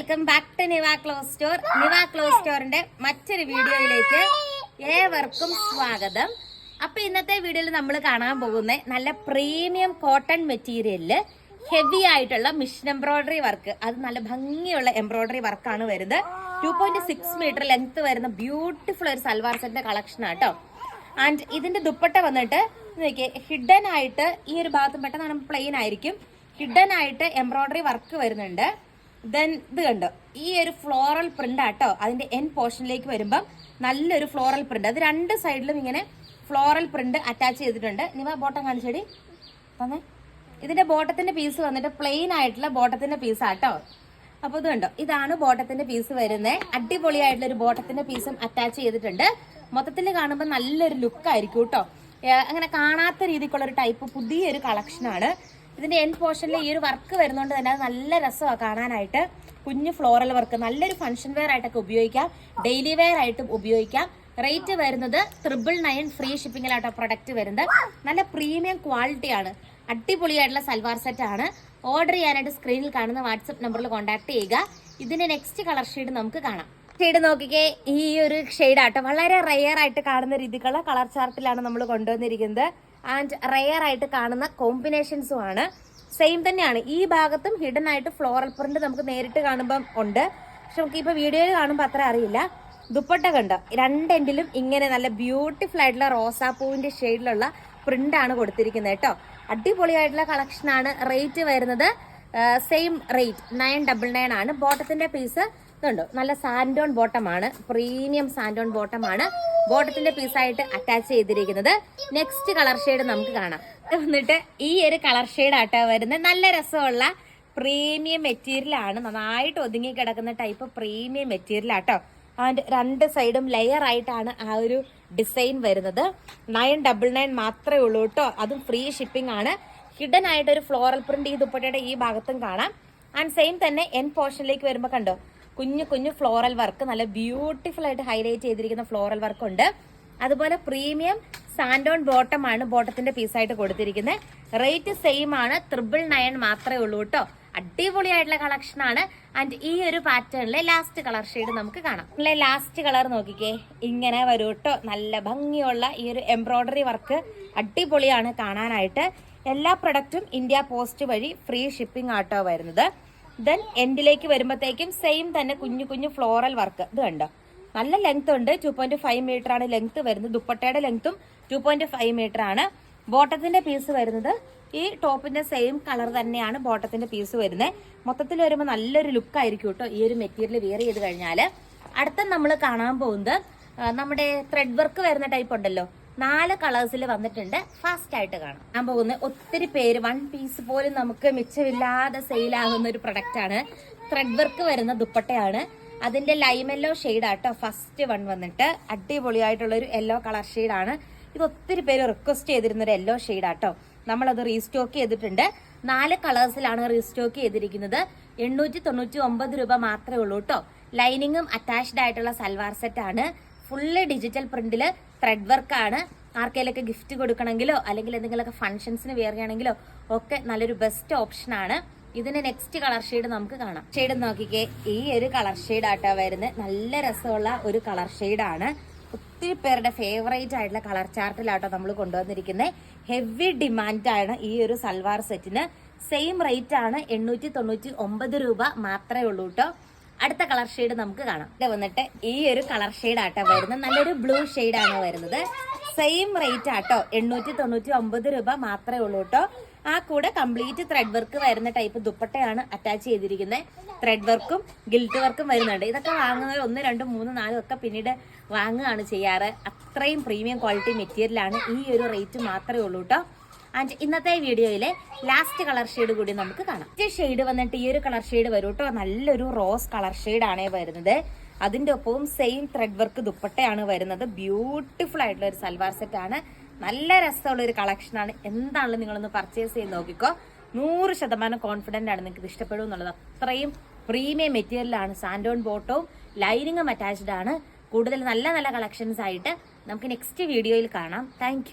Welcome back to Niva clothes store Niva clothes സ്റ്റോറിന്റെ മറ്റൊരു വീഡിയോയിലേക്ക് ഏവർക്കും സ്വാഗതം. അപ്പൊ ഇന്നത്തെ വീഡിയോയിൽ നമ്മൾ കാണാൻ പോകുന്നത് നല്ല പ്രീമിയം കോട്ടൺ മെറ്റീരിയലിൽ ഹെവി ആയിട്ടുള്ള മിഷൻ എംബ്രോയിഡറി വർക്ക് അത് നല്ല ഭംഗിയുള്ള എംബ്രോയിഡറി വർക്കാണ് വരുന്നത്. Two point six metre length വരുന്ന ബ്യൂട്ടിഫുൾ ഒരു സൽവാർ സെറ്റിന്റെ കളക്ഷൻ ആട്ടോ. ആൻഡ് ഇതിന്റെ ദുപ്പട്ട വന്നിട്ട് നോക്കിയേ ഹിഡൻ ആയിട്ട് ഈ ഒരു ഭാഗത്തും പെട്ടെന്ന് പ്ലെയിൻ ആയിരിക്കും. ഹിഡൻ ആയിട്ട് എംബ്രോയിഡറി വർക്ക് വരുന്നുണ്ട്. ദെൻ ഇത് കണ്ടോ? ഈ ഒരു ഫ്ലോറൽ പ്രിന്റ് ആട്ടോ അതിന്റെ എൻ പോർഷനിലേക്ക് വരുമ്പം നല്ലൊരു ഫ്ലോറൽ പ്രിന്റ് അത് രണ്ട് സൈഡിലും ഇങ്ങനെ ഫ്ലോറൽ പ്രിന്റ് അറ്റാച്ച് ചെയ്തിട്ടുണ്ട്. നിവ ബോട്ടം കാണിച്ചടി. തന്നെ. ഇതിന്റെ ബോട്ടത്തിന്റെ പീസ് വന്നിട്ട് പ്ലെയിൻ ആയിട്ടുള്ള ബോട്ടത്തിന്റെ പീസ് ആട്ടോ അപ്പൊ ഇത് കണ്ടോ? ഇതാണ് ബോട്ടത്തിന്റെ പീസ് വരുന്നത് അടിപൊളിയായിട്ടുള്ള ഒരു ബോട്ടത്തിന്റെ പീസും അറ്റാച്ച് ചെയ്തിട്ടുണ്ട്. മൊത്തത്തിൽ കാണുമ്പോൾ നല്ലൊരു ലുക്ക് ആയിരിക്കും കേട്ടോ അങ്ങനെ കാണാത്ത രീതിക്കുള്ള ഒരു ടൈപ്പ് പുതിയൊരു കളക്ഷനാണ് ഇതിന്റെ എൻ പോർഷനിൽ ഈ ഒരു വർക്ക് വരുന്നോണ്ട് തന്നെ അത് നല്ല രസമാണ് കാണാനായിട്ട്. കുഞ്ഞു ഫ്ലോറൽ വർക്ക് നല്ലൊരു ഫംഗ്ഷൻ വെയർ ആയിട്ടൊക്കെ ഉപയോഗിക്കാം. ഡെയിലി വെയർ ആയിട്ടും ഉപയോഗിക്കാം. റേറ്റ് വരുന്നത് ട്രിപ്പിൾ നയൻ ഫ്രീ ഷിപ്പിങ്ങിലാട്ടോ പ്രൊഡക്റ്റ് വരുന്നത്. നല്ല പ്രീമിയം ക്വാളിറ്റിയാണ് അടിപൊളിയായിട്ടുള്ള സൽവാർ സെറ്റ് ആണ്. ഓർഡർ ചെയ്യാനായിട്ട് സ്ക്രീനിൽ കാണുന്ന വാട്സപ്പ് നമ്പറിൽ കോൺടാക്ട് ചെയ്യുക. ഇതിന്റെ നെക്സ്റ്റ് കളർ ഷെയ്ഡ് നമുക്ക് കാണാം. ഷെയ്ഡ് നോക്കിക്കേ ഈ ഒരു ഷെയ്ഡ് ആട്ടോ വളരെ റെയർ ആയിട്ട് കാണുന്ന രീതിക്കുള്ള കളർ ചാർട്ടിലാണ് നമ്മൾ കൊണ്ടുവന്നിരിക്കുന്നത്. ആൻഡ് റെയർ ആയിട്ട് കാണുന്ന കോമ്പിനേഷൻസും ആണ്. സെയിം തന്നെയാണ്. ഈ ഭാഗത്തും ഹിഡൻ ആയിട്ട് ഫ്ലോറൽ പ്രിന്റ് നമുക്ക് നേരിട്ട് കാണുമ്പം ഉണ്ട്. പക്ഷെ നമുക്ക് ഇപ്പൊ വീഡിയോയിൽ കാണുമ്പോൾ അത്ര അറിയില്ല. ദുപ്പട്ട കണ്ടോ? രണ്ടെൻഡിലും ഇങ്ങനെ നല്ല ബ്യൂട്ടിഫുൾ ആയിട്ടുള്ള റോസാപ്പൂവിന്റെ ഷെയ്ഡിലുള്ള പ്രിന്റ് ആണ് കൊടുത്തിരിക്കുന്നത് കേട്ടോ. അടിപൊളിയായിട്ടുള്ള കളക്ഷൻ ആണ്. റേറ്റ് വരുന്നത് same rate nine double nine ആണ്. ബോട്ടത്തിന്റെ പീസ് ഇതുണ്ടോ നല്ല സാൻഡോൺ ബോട്ടമാണ് പ്രീമിയം സാൻഡോൺ ബോട്ടമാണ് ബോട്ടത്തിന്റെ പീസായിട്ട് അറ്റാച്ച് ചെയ്തിരിക്കുന്നത്. നെക്സ്റ്റ് കളർ ഷെയ്ഡ് നമുക്ക് കാണാം. വന്നിട്ട് ഈ ഒരു കളർ ഷെയ്ഡ് ആട്ടോ വരുന്നത് നല്ല രസമുള്ള പ്രീമിയം മെറ്റീരിയൽ ആണ്. നന്നായിട്ട് ഒതുങ്ങി കിടക്കുന്ന ടൈപ്പ് പ്രീമിയം മെറ്റീരിയൽ ആട്ടോ. ആൻഡ് രണ്ട് സൈഡും ലെയർ ആയിട്ടാണ് ആ ഒരു ഡിസൈൻ വരുന്നത്. നയൻ ഡബിൾ നയൻ മാത്രമേ ഉള്ളൂ കേട്ടോ അതും ഫ്രീ ഷിപ്പിംഗ് ആണ്. ഹിഡൻ ആയിട്ട് ഒരു ഫ്ലോറൽ പ്രിന്റ് ഈ ദുപ്പട്ടയുടെ ഈ ഭാഗത്തും കാണാം. ആൻഡ് സെയിം തന്നെ എൻ പോർഷനിലേക്ക് വരുമ്പോൾ കണ്ടോ? കുഞ്ഞു കുഞ്ഞു ഫ്ലോറൽ വർക്ക് നല്ല ബ്യൂട്ടിഫുൾ ആയിട്ട് ഹൈലൈറ്റ് ചെയ്തിരിക്കുന്ന ഫ്ലോറൽ വർക്ക് ഉണ്ട്. അതുപോലെ പ്രീമിയം സാൻഡോൺ ബോട്ടം ആണ് ബോട്ടത്തിന്റെ പീസായിട്ട് കൊടുത്തിരിക്കുന്നത് റേറ്റ് സെയിം ആണ് ത്രിബിൾ നയൻ മാത്രമേ ഉള്ളൂ കേട്ടോ അടിപൊളിയായിട്ടുള്ള കളക്ഷൻ ആണ്. ആൻഡ് ഈ ഒരു പാറ്റേണിലെ ലാസ്റ്റ് കളർ ഷെയ്ഡ് നമുക്ക് കാണാം. നമ്മളെ ലാസ്റ്റ് കളർ നോക്കിക്കേ. ഇങ്ങനെ വരൂ കേട്ടോ നല്ല ഭംഗിയുള്ള ഈ ഒരു എംബ്രോയ്ഡറി വർക്ക് അടിപൊളിയാണ് കാണാനായിട്ട്. എല്ലാ പ്രൊഡക്റ്റും ഇന്ത്യ പോസ്റ്റ് വഴി ഫ്രീ ഷിപ്പിംഗ് ആട്ടോ വരുന്നത്. ദെൻ എൻഡിലേക്ക് വരുമ്പോഴത്തേക്കും സെയിം തന്നെ കുഞ്ഞു കുഞ്ഞു ഫ്ലോറൽ വർക്ക് ഇത് കണ്ടോ? നല്ല ലെങ്ത് ഉണ്ട്. ടു പോയിന്റ് ഫൈവ് മീറ്റർ ആണ് ലെങ്ത് വരുന്നത്. ദുപ്പട്ടയുടെ ലെങ്ത്തും ടു പോയിന്റ് ഫൈവ് മീറ്റർ ആണ്. ബോട്ടത്തിന്റെ പീസ് വരുന്നത് ഈ ടോപ്പിന്റെ സെയിം കളർ തന്നെയാണ് ബോട്ടത്തിന്റെ പീസ് വരുന്നത് മൊത്തത്തിൽ വരുമ്പോൾ നല്ലൊരു ലുക്ക് ആയിരിക്കും കേട്ടോ ഈ ഒരു മെറ്റീരിയൽ വിയർ ചെയ്ത് കഴിഞ്ഞാൽ അടുത്ത നമ്മൾ കാണാൻ പോകുന്നത് നമ്മുടെ ത്രെഡ് വർക്ക് വരുന്ന ടൈപ്പ് ഉണ്ടല്ലോ. നാല് കളേഴ്സിൽ വന്നിട്ടുണ്ട്. ഫാസ്റ്റ് ആയിട്ട് കാണാം. ഞാൻ പോകുന്നത് ഒത്തിരി പേര് വൺ പീസ് പോലും നമുക്ക് മിച്ചമില്ലാതെ സെയിലാകുന്ന ഒരു പ്രൊഡക്റ്റ് ആണ്. ത്രെഡ് വർക്ക് വരുന്ന ദുപ്പട്ടയാണ്. അതിന്റെ ലൈമെല്ലോ ഷെയ്ഡ് ആട്ടോ. ഫസ്റ്റ് വൺ വന്നിട്ട് അടിപൊളിയായിട്ടുള്ള ഒരു യെല്ലോ കളർ ഷെയ്ഡാണ് ഇത് ഒത്തിരി പേര് റിക്വസ്റ്റ് ചെയ്തിരുന്ന ഒരു യെല്ലോ ഷെയ്ഡ് ആട്ടോ. നമ്മളത് റീസ്റ്റോക്ക് ചെയ്തിട്ടുണ്ട്. നാല് കളേഴ്സിലാണ് റീസ്റ്റോക്ക് ചെയ്തിരിക്കുന്നത്. എണ്ണൂറ്റി തൊണ്ണൂറ്റി ഒമ്പത് രൂപ മാത്രമേ ഉള്ളൂ കേട്ടോ ലൈനിങ്ങും അറ്റാച്ച്ഡ് ആയിട്ടുള്ള സൽവാർ സെറ്റ് ആണ്. ഫുള്ള് ഡിജിറ്റൽ പ്രിന്റിൽ ത്രെഡ് വർക്കാണ് ആർക്കെങ്കിലൊക്കെ ഗിഫ്റ്റ് കൊടുക്കണമെങ്കിലോ അല്ലെങ്കിൽ എന്തെങ്കിലുമൊക്കെ ഫംഗ്ഷൻസിന് വെയർ ചെയ്യണമെങ്കിലോ ഒക്കെ നല്ലൊരു ബെസ്റ്റ് ഓപ്ഷൻ ആണ്. ഇതിന്റെ നെക്സ്റ്റ് കളർ ഷെയ്ഡ് നമുക്ക് കാണാം. ഷെയ്ഡ് നോക്കിക്കേ. ഈ ഒരു കളർ ഷെയ്ഡ് ആട്ടോ വരുന്നത്. നല്ല രസമുള്ള ഒരു കളർ ഷെയ്ഡാണ് ഒത്തിരി പേരുടെ ഫേവറേറ്റ് ആയിട്ടുള്ള കളർ ചാർട്ടിലാട്ടോ നമ്മൾ കൊണ്ടുവന്നിരിക്കുന്നത് ഹെവി ഡിമാൻഡാണ് ഈ ഒരു സൽവാർ സെറ്റിന് സെയിം റേറ്റ് ആണ് എണ്ണൂറ്റി തൊണ്ണൂറ്റി ഒമ്പത് രൂപ മാത്രമേ ഉള്ളൂ കേട്ടോ അടുത്ത കളർ ഷെയ്ഡ് നമുക്ക് കാണാം. ഇവിടെ വന്നിട്ട് ഈ ഒരു കളർ ഷെയ്ഡ് ആട്ടോ വരുന്നത്. നല്ലൊരു ബ്ലൂ ആണ് വരുന്നത്. സെയിം റേറ്റ് ആട്ടോ. എണ്ണൂറ്റി തൊണ്ണൂറ്റി ഒമ്പത് രൂപ മാത്രമേ ഉള്ളൂ കേട്ടോ. ആ കൂടെ കംപ്ലീറ്റ് ത്രെഡ് വർക്ക് വരുന്ന ടൈപ്പ് ദുപ്പട്ടയാണ് അറ്റാച്ച് ചെയ്തിരിക്കുന്നത് ത്രെഡ് വർക്കും ഗിൽറ്റ് വർക്കും വരുന്നുണ്ട്. ഇതൊക്കെ വാങ്ങുന്നവർ ഒന്ന് രണ്ട് മൂന്ന് നാലും ഒക്കെ പിന്നീട് വാങ്ങുകയാണ് ചെയ്യാറ്. അത്രയും പ്രീമിയം ക്വാളിറ്റി മെറ്റീരിയലാണ് ഈ ഒരു റേറ്റ് മാത്രമേ ഉള്ളൂ കേട്ടോ. ആൻഡ് ഇന്നത്തെ വീഡിയോയിലെ ലാസ്റ്റ് കളർ ഷെയ്ഡ് കൂടി നമുക്ക് കാണാം. ഈ ഷെയ്ഡ് വന്നിട്ട് ഈ ഒരു കളർ ഷെയ്ഡ് വരും കേട്ടോ നല്ലൊരു റോസ് കളർ ഷെയ്ഡ് ആണ് വരുന്നത്. അതിന്റെ ഒപ്പവും സെയിം ത്രെഡ് വർക്ക് ദുപ്പട്ടയാണ് വരുന്നത്. ബ്യൂട്ടിഫുൾ ആയിട്ടുള്ള ഒരു സൽവാർ സെറ്റാണ് നല്ല രസമുള്ള ഒരു കളക്ഷൻ ആണ്. എന്താണെങ്കിലും നിങ്ങളൊന്ന് പർച്ചേസ് ചെയ്ത് നോക്കിക്കോ. നൂറ് ശതമാനം കോൺഫിഡന്റ് ആണ് നിങ്ങൾക്ക് ഇഷ്ടപ്പെടും എന്നുള്ളത്. അത്രയും പ്രീമിയം മെറ്റീരിയലാണ് സാൻഡോൺ ബോട്ടവും ലൈനിങ്ങും അറ്റാച്ച്ഡ് ആണ്. കൂടുതൽ നല്ല നല്ല കളക്ഷൻസ് ആയിട്ട് നമുക്ക് നെക്സ്റ്റ് വീഡിയോയിൽ കാണാം. താങ്ക്